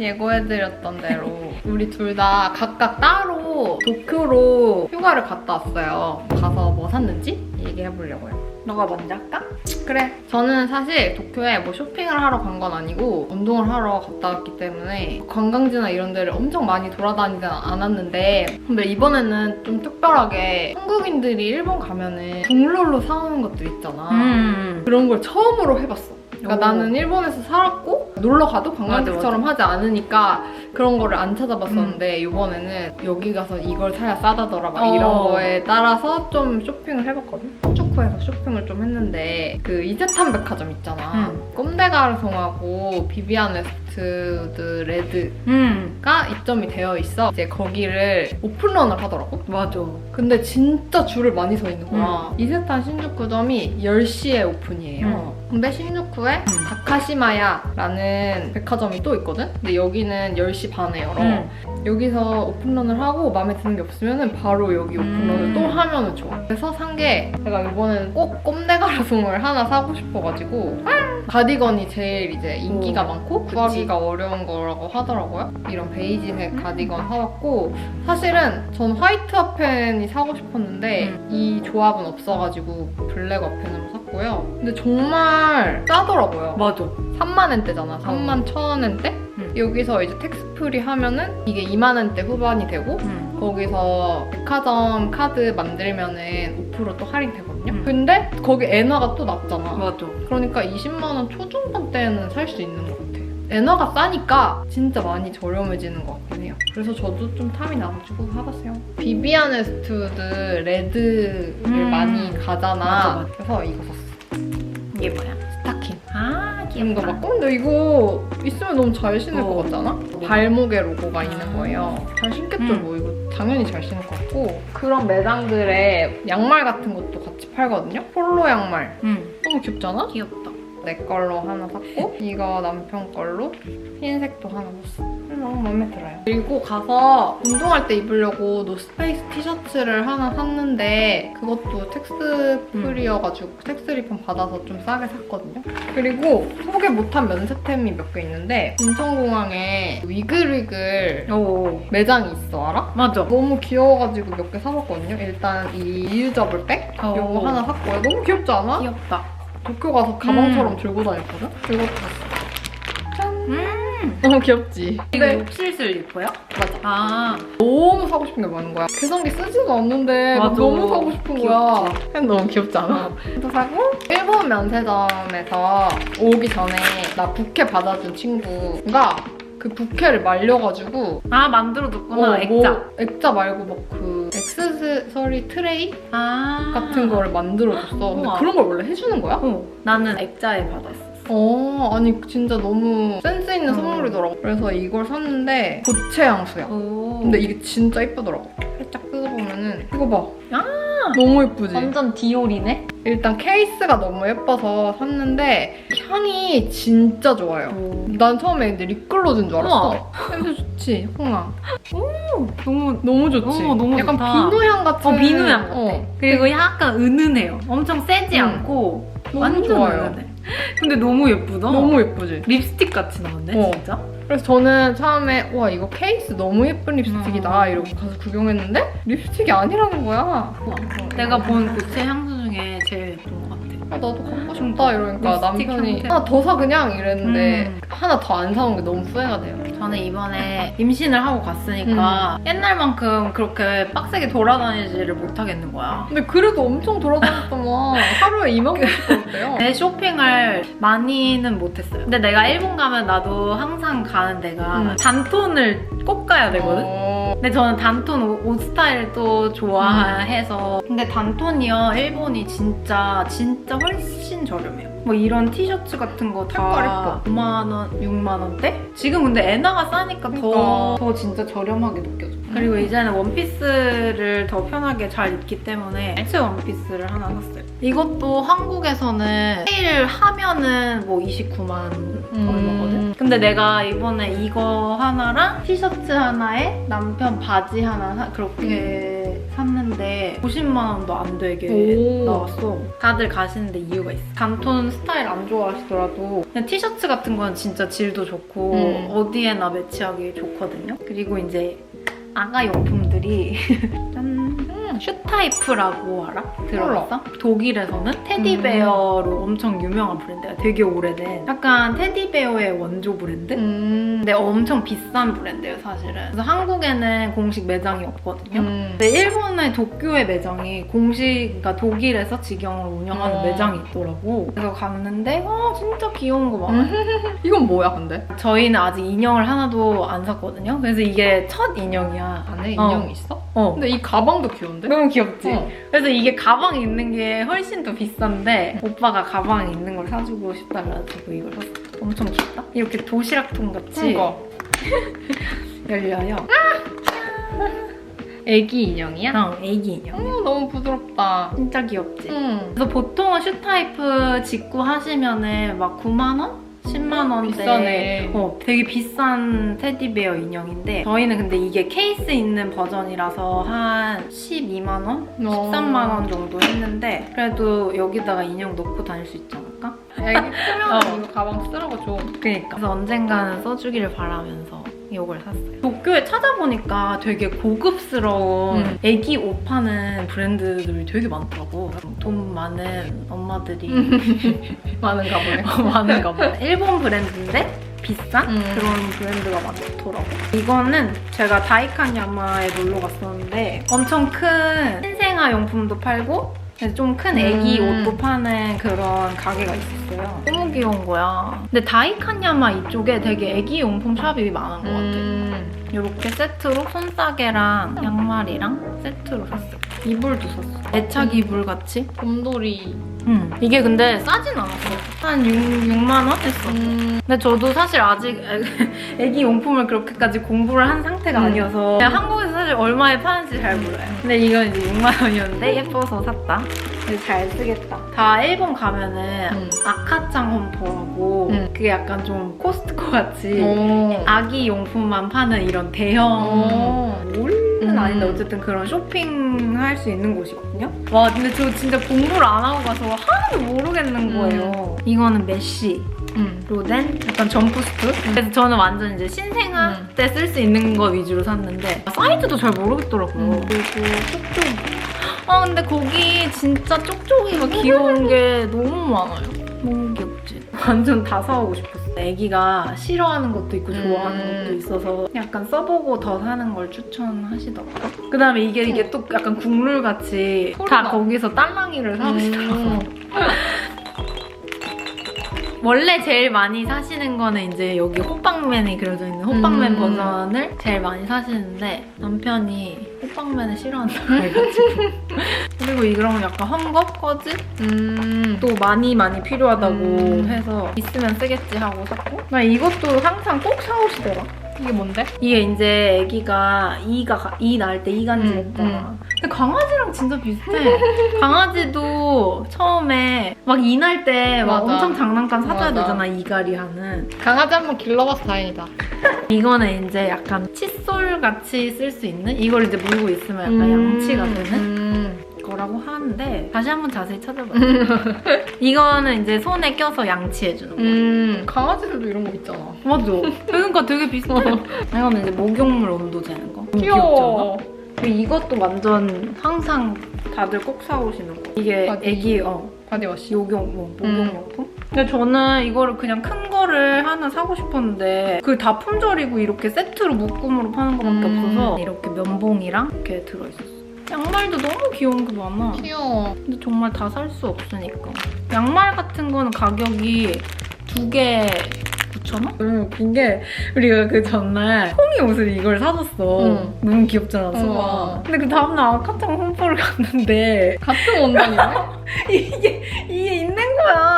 예고해드렸던 대로 우리 둘 다 각각 따로 도쿄로 휴가를 갔다 왔어요. 가서 뭐 샀는지 얘기해보려고요. 너가 먼저 할까? 그래. 저는 사실 도쿄에 뭐 쇼핑을 하러 간 건 아니고 운동을 하러 갔다 왔기 때문에 관광지나 이런 데를 엄청 많이 돌아다니진 않았는데 근데 이번에는 좀 특별하게 한국인들이 일본 가면은 동롤로 사오는 것들 있잖아. 음. 그런 걸 처음으로 해봤어. 그러니까 오. 나는 일본에서 살았고 놀러 가도 관광지처럼 하지 않으니까 그런 거를 안 찾아봤었는데 이번에는 여기 가서 이걸 사야 싸다더라 막 이런 어. 거에 거에 따라서 좀 쇼핑을 해봤거든. 신주쿠에서 쇼핑을 좀 했는데 그 이세탄 백화점 있잖아. 음. 꼼데가르 송하고 비비안 웨스트 우드 레드가 음. 입점이 되어 있어. 이제 거기를 오픈런을 하더라고. 맞아. 근데 진짜 줄을 많이 서 있는 거야. 이세탄 신주쿠점이 10시에 오픈이에요. 음. 근데 신주쿠에 음. 다카시마야라는 백화점이 또 있거든? 근데 여기는 10시 반에 열어. 음. 여기서 오픈런을 하고 마음에 드는 게 없으면 바로 여기 오픈런을 음. 또 하면 좋아. 그래서 산 게 제가 이번에는 꼭 꼼데가라송을 하나 사고 싶어가지고 가디건이 제일 이제 인기가 오, 많고 그치. 구하기가 어려운 거라고 하더라고요. 이런 베이지색 가디건 사봤고 사실은 전 화이트 와펜이 사고 싶었는데 음. 이 조합은 없어가지고 블랙 와펜으로 샀고요. 근데 정말 싸더라고요. 맞아. 3만 원대잖아. 3만 천 원대? 음. 여기서 이제 텍스프리 하면은 이게 2만 원대 후반이 되고 음. 거기서 백화점 카드 만들면은 5%또 할인되거든요. 음. 근데 거기 엔화가 또 낮잖아. 맞아. 그러니까 20만 원 초중반대는 살 수 있는 엔화가 싸니까 진짜 많이 저렴해지는 것 같긴 해요. 그래서 저도 좀 탐이 나가지고 사봤어요. 비비안 웨스트우드 레드를 음. 많이 가잖아. 맞아, 맞아. 그래서 이거 샀어. 이게 뭐야? 스타킹. 아, 귀엽다. 막, 어, 근데 이거 있으면 너무 잘 신을 어. 것 같지 않아? 발목에 로고가 있는 거예요. 잘 신겠죠, 음. 뭐. 이거 당연히 잘 신을 것 같고. 그런 매장들에 양말 같은 것도 같이 팔거든요? 폴로 양말. 음. 너무 귀엽잖아? 귀엽다. 내 걸로 하나 샀고, 이거 남편 걸로 흰색도 하나 샀어. 음, 너무 마음에 들어요. 그리고 가서 운동할 때 입으려고 노스페이스 티셔츠를 하나 샀는데, 그것도 텍스 프리여가지고 텍스 리펀 받아서 좀 싸게 샀거든요. 그리고 소개 못한 면세템이 몇 개 있는데, 인천공항에 위글위글 오. 매장이 있어, 알아? 맞아. 너무 귀여워가지고 몇 개 사봤거든요. 일단 이 리유저블 백? 어. 이거 하나 샀고요. 너무 귀엽지 않아? 귀엽다. 도쿄 가서 가방처럼 들고 다녔거든? 샀어. 짠! 음. 너무 귀엽지? 이거 근데 옵실 슬리퍼야? 맞아. 아. 너무 사고 싶은 게 많은 거야. 계산기 쓰지도 않는데 막 맞아. 너무 사고 싶은 거야. 근데 너무 귀엽지 않아? 또 사고 일본 면세점에서 오기 전에 나 부케 받아준 친구가 그 부케를 말려가지고 아, 만들어줬구나. 어, 액자. 뭐 액자 말고 막 그 액세서리 트레이 아. 같은 거를 만들어줬어. 근데 우와. 그런 걸 원래 해주는 거야? 어, 나는 액자에 받았어. 어, 아니 진짜 너무 센스 있는 어. 선물이더라고. 그래서 이걸 샀는데 고체 향수야. 오. 근데 이게 진짜 이쁘더라고. 살짝 뜯어보면은 이거 봐. 아. 너무 예쁘지? 완전 디올이네? 일단 케이스가 너무 예뻐서 샀는데 향이 진짜 좋아요. 오. 난 처음에 근데 립글로즈인 줄 알았어. 냄새 좋지? 홍아. 너무 너무 좋지? 어, 너무 약간 좋다. 비누향 같은. 어, 비누향 같아. 어. 그리고 약간 은은해요. 엄청 세지 음. 않고 완전 좋아요. 은은해. 근데 너무 예쁘다. 너무 예쁘지? 립스틱 같이 나왔네, 어. 진짜. 그래서 저는 처음에 와 이거 케이스 너무 예쁜 립스틱이다 음. 이러고 가서 구경했는데 립스틱이 아니라는 거야. 우와. 내가 본 고체 향수 중에 제일 예쁜 것 같아. 아, 나도 갖고 싶다 이러니까 립스틱 남편이 형태. 하나 더 사 그냥 이랬는데 음. 하나 더 안 사온 게 너무 후회가 돼요. 저는 이번에 임신을 하고 갔으니까 옛날만큼 그렇게 빡세게 돌아다니지를 못하겠는 거야. 근데 그래도 엄청 돌아다녔더만 하루에 2만 원씩 걸었대요. 내 쇼핑을 많이는 못했어요. 근데 내가 일본 가면 나도 항상 가는 데가 음. 단톤을 꼭 가야 되거든? 어, 근데 저는 단톤 옷, 옷 스타일 또 좋아해서. 근데 단톤이요 일본이 진짜 진짜 훨씬 저렴해요 뭐 이런 티셔츠 같은 거 색깔 다 예뻐. 5만 원, 6만 원대? 지금 근데 엔화가 싸니까 더, 그러니까. 더 진짜 저렴하게 느껴져 그리고 이제는 원피스를 더 편하게 잘 입기 때문에 엑스 원피스를 하나 샀어요 이것도 한국에서는 세일 하면은 뭐 29만 얼마거든? 근데 내가 이번에 이거 하나랑 티셔츠 하나에 남편 바지 하나 사- 그렇게 이 샀는데 50만 원도 안 되게 오. 나왔어. 다들 가시는데 이유가 있어. 단톤 스타일 안 좋아하시더라도 그냥 티셔츠 같은 건 진짜 질도 좋고 음. 어디에나 매치하기 좋거든요. 그리고 이제 아가 용품들이 짠. 슈타이프라고 알아? 들어봤어? 독일에서는 테디베어로 엄청 유명한 브랜드야. 되게 오래된. 약간 테디베어의 원조 브랜드? 음. 근데 엄청 비싼 브랜드예요, 사실은. 그래서 한국에는 공식 매장이 없거든요. 음. 근데 일본의 도쿄의 매장이 공식, 그러니까 독일에서 직영으로 운영하는 어. 매장이 있더라고. 그래서 갔는데, 아, 진짜 귀여운 거 많아. 이건 뭐야 근데? 저희는 아직 인형을 하나도 안 샀거든요. 그래서 이게 첫 인형이야. 안에 어. 인형이 있어? 어. 근데 이 가방도 귀여운데? 너무 귀엽지? 어. 그래서 이게 가방에 있는 게 훨씬 더 비싼데 오빠가 가방에 있는 걸 사주고 싶다 그래가지고 이걸 샀어. 엄청 귀엽다. 이렇게 도시락통 같이. 열려요. 애기 인형이야? 어, 애기 인형. 어, 너무 부드럽다. 진짜 귀엽지? 응. 그래서 보통은 슈타이프 직구 하시면은 막 9만 원? 10만 원대 비싸네. 어, 되게 비싼 테디베어 인형인데 저희는 근데 이게 케이스 있는 버전이라서 한 12만 원? 13만 원 정도 했는데 그래도 여기다가 인형 넣고 다닐 수 있지 않을까? 애기 크면 어. 이거 가방 쓰라고 줘. 그러니까 그래서 언젠가는 써주기를 바라면서 이걸 샀어요. 도쿄에 찾아보니까 되게 고급스러운 음. 애기 옷 파는 브랜드들이 되게 많더라고. 돈 많은 엄마들이 많은가 보네. 많은가 봐. 일본 브랜드인데 비싼 음. 그런 브랜드가 많더라고. 이거는 제가 다이칸 야마에 놀러 갔었는데 엄청 큰 신생아 용품도 팔고 좀 큰 애기 음. 옷도 파는 그런 가게가 있었어요. 너무 귀여운 거야. 근데 다이칸 야마 이쪽에 되게 애기 용품 샵이 많은 것 같아. 음. 이렇게 세트로 손싸개랑 양말이랑 세트로 샀어. 이불도 샀어. 애착 이불 같이. 곰돌이. 응. 이게 근데 싸진 않았어. 한 6, 6만 원 했어. 음. 근데 저도 사실 아직 애- 애기 용품을 그렇게까지 공부를 한 상태가 음. 아니어서 그냥 한국에서 사실 얼마에 파는지 잘 몰라요. 근데 이건 이제 6만 원이었는데 예뻐서 샀다. 잘 쓰겠다. 다 일본 가면은 음. 아카짱 홈포라고 음. 그게 약간 좀 코스트코 같이 오. 아기 용품만 파는 이런 대형 음. 아닌데 어쨌든 그런 쇼핑할 수 있는 곳이거든요. 와 근데 저 진짜 공부를 안 하고 가서 하나도 모르겠는 거예요. 이거는 메쉬. 음. 로된 약간 점프스트? 그래서 저는 완전 이제 신생아 음. 때쓸 수 있는 거 위주로 샀는데 사이즈도 잘 모르겠더라고요. 음. 그리고 쪽쪽. 아 근데 거기 진짜 쪽쪽이가 귀여운 게 너무 많아요. 너무 귀엽지? 완전 다 사오고 싶었어. 애기가 싫어하는 것도 있고 좋아하는 음. 것도 있어서 약간 써보고 더 사는 걸 추천하시더라고요. 그다음에 이게 이게 또 약간 국룰 같이 소리가. 다 거기서 딸랑이를. 음. 원래 제일 많이 사시는 거는 이제 여기 호빵맨이 그려져 있는 호빵맨 음. 버전을 제일 많이 사시는데 남편이 호빵맨을 싫어한다고 해가지고 그리고 이런 약간 헝겊 꺼즈? 음. 또 많이 많이 필요하다고 음. 해서 있으면 쓰겠지 하고 샀고 나 이것도 항상 꼭 사오시더라 이게 뭔데? 이게 이제 아기가 이가 이 낳을 때 이간질 음, 했잖아. 근데 강아지랑 진짜 비슷해. 강아지도 처음에 막 이 날 때 막 맞아. 엄청 장난감 사줘야 맞아. 되잖아 이갈이 하는. 강아지 한번 길러봐서 다행이다. 이거는 이제 약간 칫솔 같이 쓸 수 있는 이걸 이제 물고 있으면 약간 음. 양치가 되는 음. 거라고 하는데 다시 한번 자세히 찾아봐요. 이거는 이제 손에 껴서 양치해주는 거. 음. 강아지들도 이런 거 있잖아. 맞아. 그러니까 되게 비슷해. 이거는 이제 목욕물 온도 재는 거. 너무 귀엽지 않아? 귀여워. 그리고 이것도 완전 항상 다들 꼭 사오시는 거. 이게 바디. 애기 어 바디워시. 뭐 음. 목욕용품. 근데 저는 이거를 그냥 큰 거를 하나 사고 싶었는데 그 다 품절이고 이렇게 세트로 묶음으로 파는 거밖에 음. 없어서 이렇게 면봉이랑 이렇게 들어있었어. 양말도 너무 귀여운 게 많아. 귀여워. 근데 정말 다 살 수 없으니까. 양말 같은 거는 가격이 두개 9,000원? 너무 웃긴 게 우리가 그 전날 홍이 옷을 이걸 사줬어. 응. 너무 귀엽잖아, 수가. 어. 근데 그 다음날 아카짱 홈포를 갔는데 같은 원단이네? 이게, 이게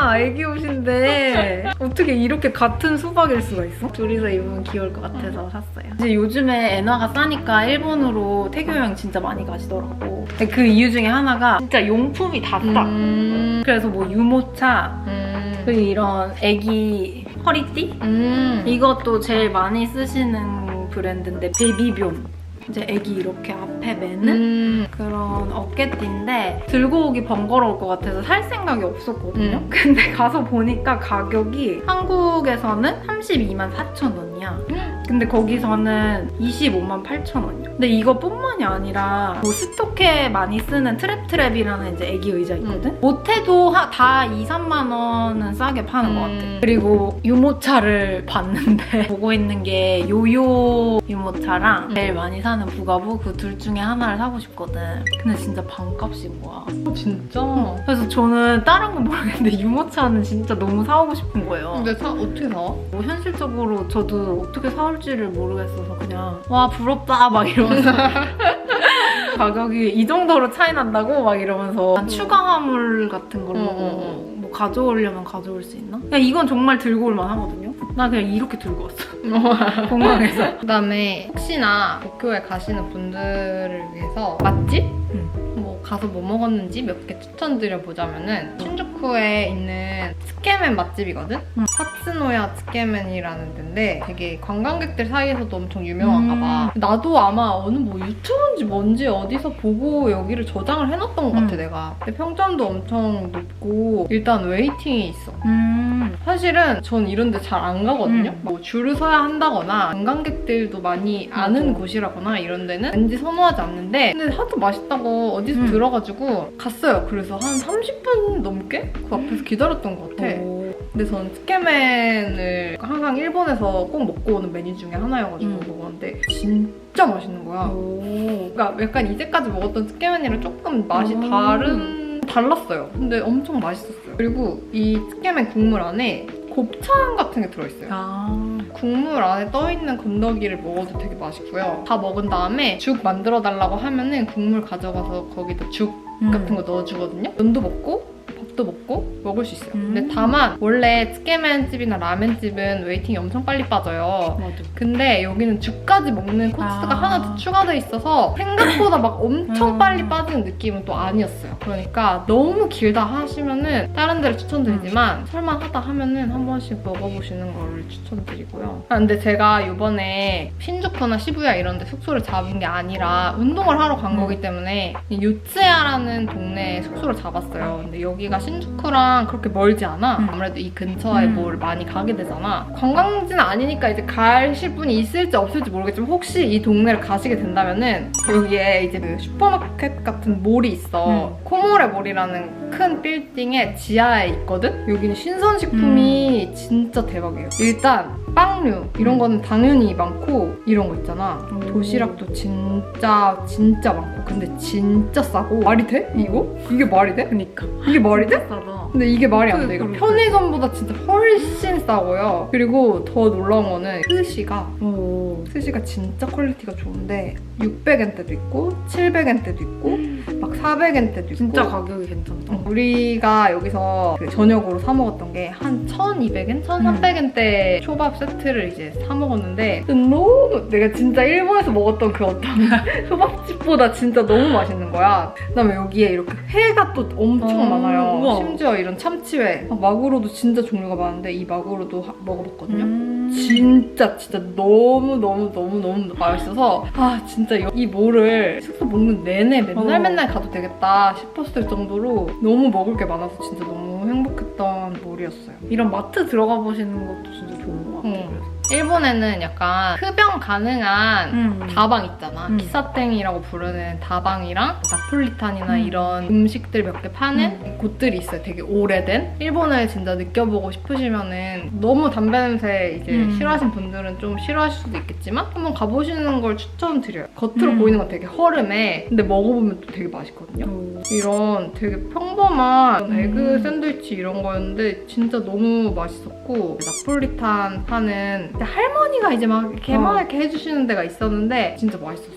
거야. 애기 옷인데. 어떻게 이렇게 같은 수박일 수가 있어? 둘이서 입으면 귀여울 것 같아서 샀어요. 이제 요즘에 엔화가 싸니까 일본으로 태교 여행 진짜 많이 가시더라고. 근데 그 이유 중에 하나가 진짜 용품이 다 싸. 음. 그래서 뭐 유모차, 음. 그리고 이런 애기 허리띠? 음. 이것도 제일 많이 쓰시는 브랜드인데 베비뵘. 이제 애기 이렇게 앞에 매는 음. 그런 어깨띠인데 들고 오기 번거로울 것 같아서 살 생각이 없었거든요. 음. 근데 가서 보니까 가격이 한국에서는 32만 4천 원이야. 근데 거기서는 25만 8천 원이야. 근데 이거뿐만이 아니라 뭐 스토케 많이 쓰는 트랩트랩이라는 이제 애기 의자 있거든. 못해도 하- 다 2, 3만 원은 싸게 파는 것 같아. 음. 그리고 유모차를 봤는데 보고 있는 게 요요 유모차랑 제일 많이 사는 부가부 그 둘 중에 하나를 사고 싶거든. 근데 진짜 반값인 거야. 어, 진짜. 그래서 저는 다른 건 모르겠는데 유모차는 진짜 너무 사오고 싶은 거예요. 근데 사, 어떻게 사? 뭐 현실적으로 저도 어떻게 사올 지를 모르겠어서 그냥 와 부럽다 막 이러면서 가격이 이 정도로 차이 난다고 막 이러면서 추가 화물 같은 걸로 응, 응, 뭐 가져오려면 가져올 수 있나? 그냥 이건 정말 들고 올만 하거든요. 나 그냥 이렇게 들고 왔어 공항에서. 그다음에 혹시나 도쿄에 가시는 분들을 위해서 맛집? 뭐 가서 뭐 먹었는지 몇 개 추천드려 보자면은 신주쿠에 있는 츠케멘 맛집이거든. 음. 사츠노야 츠케멘이라는 데인데 되게 관광객들 사이에서도 엄청 유명한가 봐. 음. 나도 아마 어느 뭐 유튜브인지 뭔지 어디서 보고 여기를 저장을 해놨던 것 같아 음. 내가. 근데 평점도 엄청 높고 일단 웨이팅이 있어. 음. 사실은 전 이런 데 잘 안 가거든요. 음. 뭐 줄을 서야 한다거나 관광객들도 많이 아는 맞아. 곳이라거나 이런 데는 왠지 선호하지 않는데 근데 하도 맛있다고 어디서 음. 들어가지고 갔어요. 그래서 한 30분 넘게 그 앞에서 기다렸던 것 같아. 오. 근데 전 츠케멘을 항상 일본에서 꼭 먹고 오는 메뉴 중에 하나여가지고 음. 먹었는데 진짜 맛있는 거야. 오. 그러니까 약간 이제까지 먹었던 츠케멘이랑 조금 맛이 음. 다른 달랐어요. 근데 엄청 맛있었어요. 그리고 이 츠케멘 국물 안에 곱창 같은 게 들어있어요. 아. 국물 안에 떠있는 건더기를 먹어도 되게 맛있고요. 다 먹은 다음에 죽 만들어 달라고 하면은 국물 가져가서 거기다 죽 음. 같은 거 넣어주거든요. 면도 먹고 밥도 먹고 먹을 수 있어요. 음. 근데 다만 원래 츠케멘 집이나 라멘 집은 웨이팅이 엄청 빨리 빠져요. 맞아. 근데 여기는 죽까지 먹는 코스가 아. 하나 더 추가돼 있어서 생각보다 막 엄청 음. 빨리 빠지는 느낌은 또 아니었어요. 그러니까 너무 길다 하시면은 다른 데를 추천드리지만 음. 설마 하다 하면은 한 번씩 먹어보시는 거를 추천드리고요. 아, 근데 제가 이번에 신주쿠나 시부야 이런 데 숙소를 잡은 게 아니라 운동을 하러 간 음. 거기 때문에 이 요츠야라는 동네에 숙소를 잡았어요. 근데 여기가 신주쿠랑 그렇게 멀지 않아. 음. 아무래도 이 근처에 음. 뭘 많이 가게 되잖아. 관광지는 아니니까 이제 가실 분이 있을지 없을지 모르겠지만 혹시 이 동네를 가시게 된다면은 여기에 이제 그 슈퍼마켓 같은 몰이 있어. 음. 코모레 몰이라는 큰 빌딩의 지하에 있거든? 여기는 신선식품이 진짜 대박이에요. 일단 빵류 이런 음. 거는 당연히 많고 이런 거 있잖아. 오. 도시락도 진짜 진짜 많고 근데 진짜 싸고 말이 돼? 이거? 이게 말이 돼? 그니까. 이게 말이 돼? 싸다. 근데 이게 말이 안 돼. 이거. 편의점보다 진짜 훨씬 싸고요. 그리고 더 놀라운 거는 스시가 오. 스시가 진짜 퀄리티가 좋은데 600엔 때도 있고 700엔 때도 있고 막 400엔 때도 있고 진짜 가격이 괜찮다. 어, 우리가 여기서 그 저녁으로 사 먹었던 게 한 1200엔? 1300엔 대 초밥 세트를 이제 사 먹었는데 너무 내가 진짜 일본에서 먹었던 그 어떤 초밥집보다 진짜 너무 맛있는 거야. 그다음에 여기에 이렇게 회가 또 엄청 어, 많아요. 우와. 심지어 이런 참치회. 막 마구로도 진짜 종류가 많은데 이 마구로도 하- 먹어봤거든요. 음. 진짜 진짜 너무 너무 너무 너무 맛있어서 아 진짜 이- 이 몰을 숙소 먹는 내내 맨날 어. 맨날 가도 되겠다 싶었을 정도로 너무 먹을 게 많아서 진짜 너무 행복했던 몰이었어요. 이런 마트 들어가 보시는 것도 진짜 좋은 것 같아요. 응. 일본에는 약간 흡연 가능한 음. 다방 있잖아. 음. 키사땡이라고 부르는 다방이랑 나폴리탄이나 음. 이런 음식들 몇 개 파는 곳들이 있어요. 되게 오래된. 일본을 진짜 느껴보고 싶으시면은 너무 담배 냄새 이제 음. 싫어하시는 분들은 좀 싫어하실 수도 있겠지만 한번 가보시는 걸 추천드려요. 겉으로 음. 보이는 건 되게 허름해. 근데 먹어보면 또 되게 맛있거든요. 오. 이런 되게 평범한 음. 에그 샌드위치 이런 거였는데 진짜 너무 맛있었고 나폴리탄 파는 근데 할머니가 이제 막 이렇게 어. 막 이렇게 해주시는 데가 있었는데 진짜 맛있었어.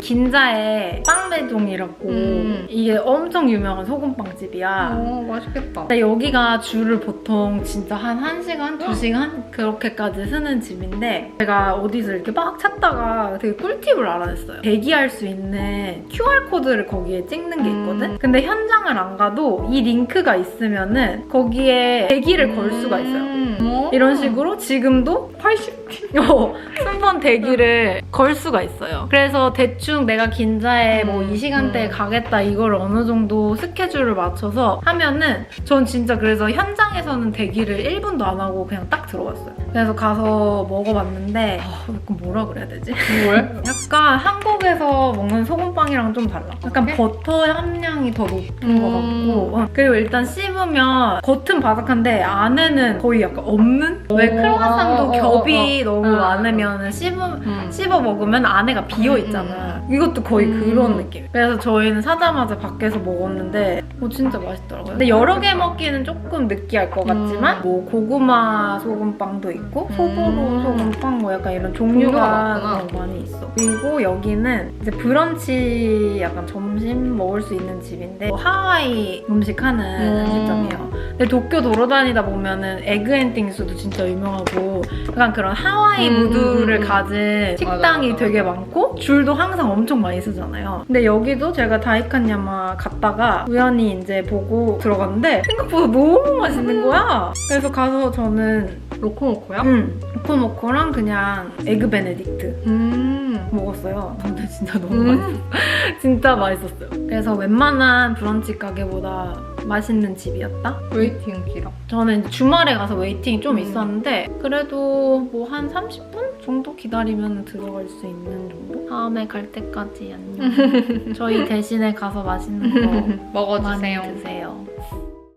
긴자에 빵배종이라고 음. 이게 엄청 유명한 소금빵집이야. 어 맛있겠다. 근데 여기가 줄을 보통 진짜 한 1시간, 2시간 그렇게까지 쓰는 집인데 제가 어디서 이렇게 막 찾다가 되게 꿀팁을 알아냈어요. 대기할 수 있는 QR코드를 거기에 찍는 게 있거든? 음. 근데 현장을 안 가도 이 링크가 있으면은 거기에 대기를 걸 수가 있어요. 음. 어? 이런 식으로 지금도 Hoş 어, 순번 대기를 걸 수가 있어요. 그래서 대충 내가 긴자에 뭐 음, 이 시간대에 음. 가겠다 이걸 어느 정도 스케줄을 맞춰서 하면은 전 진짜 그래서 현장에서는 대기를 1분도 안 하고 그냥 딱 들어갔어요. 그래서 가서 먹어봤는데 아, 약간 뭐라 그래야 되지? 뭘? 약간 한국에서 먹는 소금빵이랑 좀 달라. 약간 그래? 버터 함량이 더 높은 음. 것 같고 어, 그리고 일단 씹으면 겉은 바삭한데 안에는 거의 약간 없는? 왜 오, 크로와상도 어, 어, 겹이 너무 아, 많으면 씹으, 음. 씹어 먹으면 안에가 비어 있잖아. 이것도 거의 음. 그런 느낌. 그래서 저희는 사자마자 밖에서 먹었는데 어, 진짜 맛있더라고요. 근데 여러 개 먹기는 조금 느끼할 것 같지만 음. 뭐 고구마 소금빵도 있고 소보로 음. 소금빵 뭐 약간 이런 종류가 많이 있어. 그리고 여기는 이제 브런치 약간 점심 먹을 수 있는 집인데 뭐 하와이 음식 하는 음. 음식점이에요. 근데 도쿄 돌아다니다 보면은 에그앤 띵스도 진짜 유명하고 약간 그런 하 와이 음, 무드를 음, 음. 가진 식당이 맞아, 맞아. 되게 많고 줄도 항상 엄청 많이 쓰잖아요. 근데 여기도 제가 다이칸야마 갔다가 우연히 이제 보고 들어갔는데 생각보다 너무 맛있는 거야. 그래서 가서 저는 로코모코야? 음, 코모코랑 그냥 에그 베네딕트 음. 먹었어요. 근데 진짜 너무 음. 맛있었어. 진짜 맛있었어요. 그래서 웬만한 브런치 가게보다 맛있는 집이었다. 웨이팅 길어. 저는 주말에 가서 웨이팅이 좀 음. 있었는데 그래도 뭐 한 30분 정도 기다리면 들어갈 수 있는 정도? 다음에 갈 때까지 안녕. 저희 대신에 가서 맛있는 거 많이 먹어주세요. 드세요.